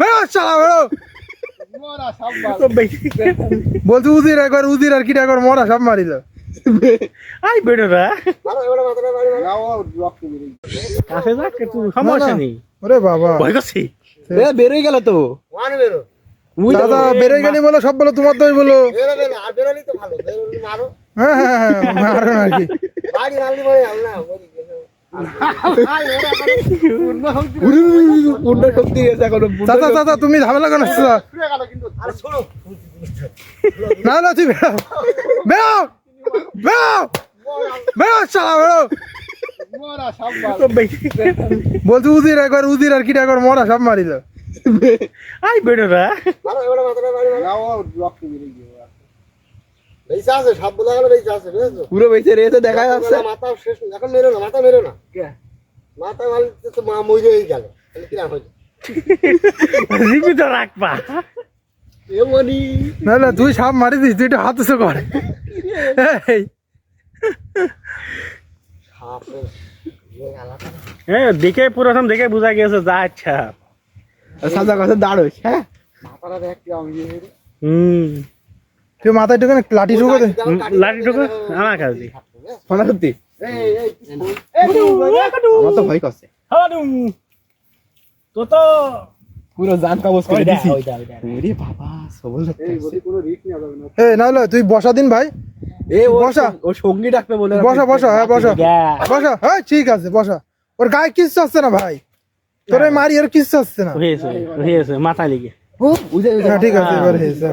বেরো শালা বেরো। বলছি উজির একবার উজির আর কিটা একবার মরা সব মারিল। আই কাছে যাক তুই? সমস্যা নেই। ওরে বাবা। ভয় করছি। বেরোই গেল তো। দাদা বেড়ে গেলি বলো সব বলো তোমার দোষ বলো। হ্যাঁ হ্যাঁ হ্যাঁ মারো আর কি। তুমি ঝামেলা কেন? না না তুই বলছি উজির একবার উজির আর কিটা একবার মরা সব মারিল। আই বেটোরা পুরো বেঁচে রয়েছে দেখা যাচ্ছে। মাথা শেষ এখন মেরো না মাথা মেরো না। মাথা মারলে তো মা মরে হয়ে গেল। তাহলে কিরাম হয়েছে জীবিত রাখবা। না না তুই সাপ মারি দিস তুই হাত উঁচু কর। ইয়ে হ্যাঁ দেখে প্রথম দেখে বোঝা গেছে যা আচ্ছা সাজা কাছে দাঁড়োস হ্যাঁ? মাথাটা দেখ হুম। তুই মাথায় একটু লাঠি শুকো দে। লাঠিটুকু আমার কাছে সত্যি এই এই আমার তো ভয় করছে। তো তো। পুরো জান কাগজ করে দিছি। ওরে বাবা সবল এই না হলে তুই বসা দিন ভাই। এ ও বসা। ও সঙ্গী ডাকবে বলে বসা বসা হ্যাঁ বসা। বসা হ্যাঁ ঠিক আছে বসা। ওর গায়ে কিচ্ছু আসছে না ভাই। তোর মারি ওর কিচ্ছু আসছে না। হয়েছে হয়েছে মাথা লিগে। ও হ্যাঁ ঠিক আছে এবার হয়েছে।